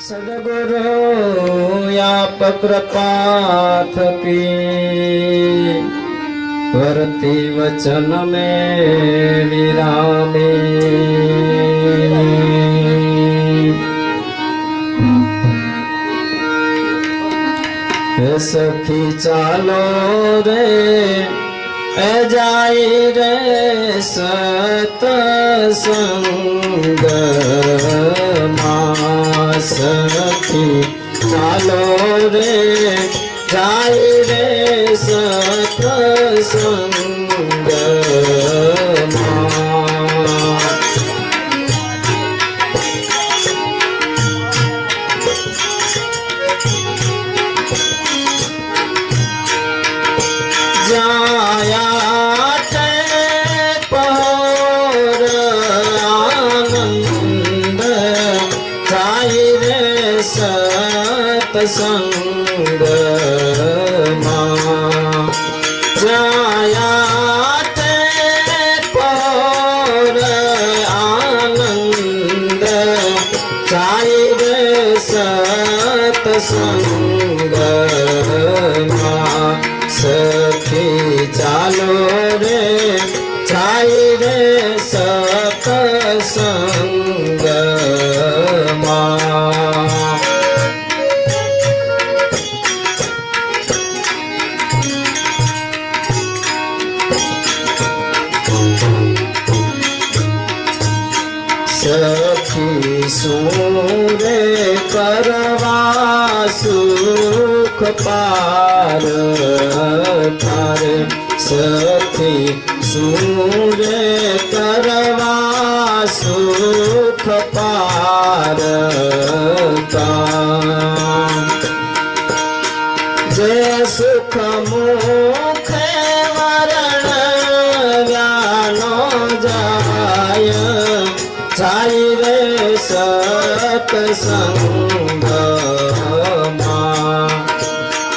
सदगुरु याप कृपाथ की वरती वचन में विरामे। सखी चालो रे जाई रे सत संग मा। સખી ચાલો રે જાય રે સતસંગમાં સતસંગમાં જાયા તે પહોર આનંદ રે સતસંગ સખી સુરે કરવા સુખ પાર તારે સખી સુરે કરવા સતસંગમાં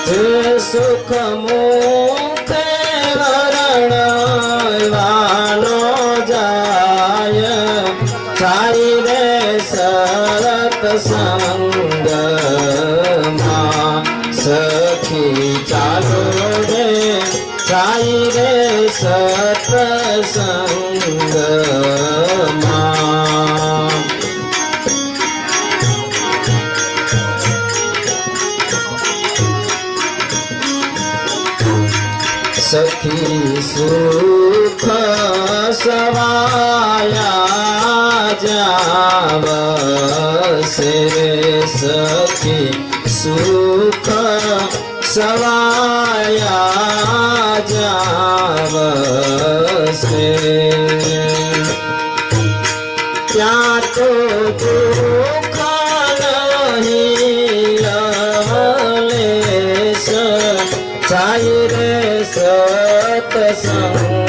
જે સુખ મુખે વરણ જ્ઞાનો જાય જાય રે સતસંગમાં સખી ચાલો રે જાય રે સતસંગમાં સખી સુખ સવાયા જાવશે સખી સુખ સવાયા જાવશે ત્યાં તો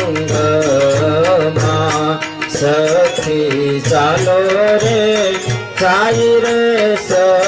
સતસંગમાં સખી ચાલો રે જાય રે સતસંગમાં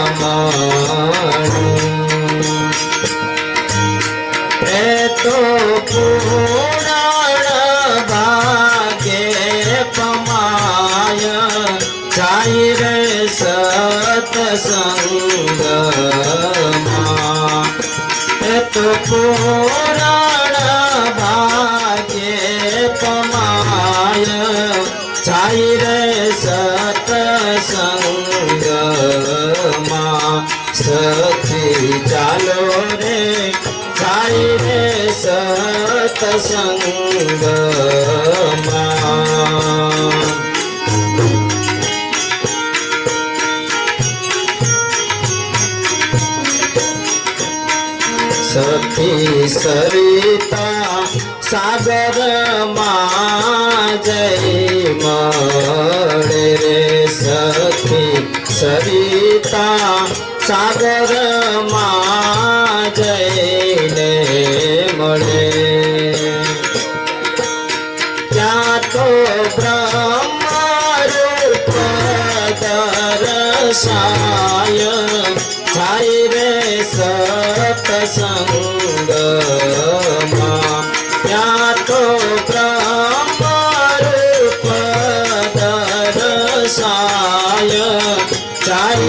रे सतसंग तो पुराण भाग्य पमा छाई रे सतसंग सखी चालो रे छाई रे सतसंग सागर माजई मळे रे सखी सरिता सागर माजईने मळे त्या तो ब्रह्मरूप दर्शाय साई रे सतसंग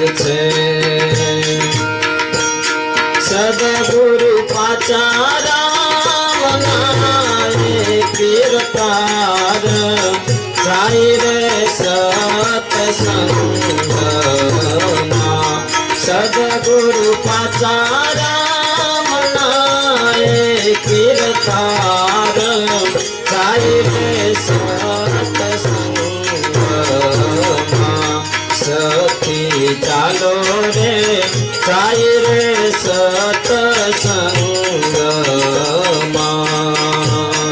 જ છે. સદગુરુ પાચારામના કીર્તાર. જાય રે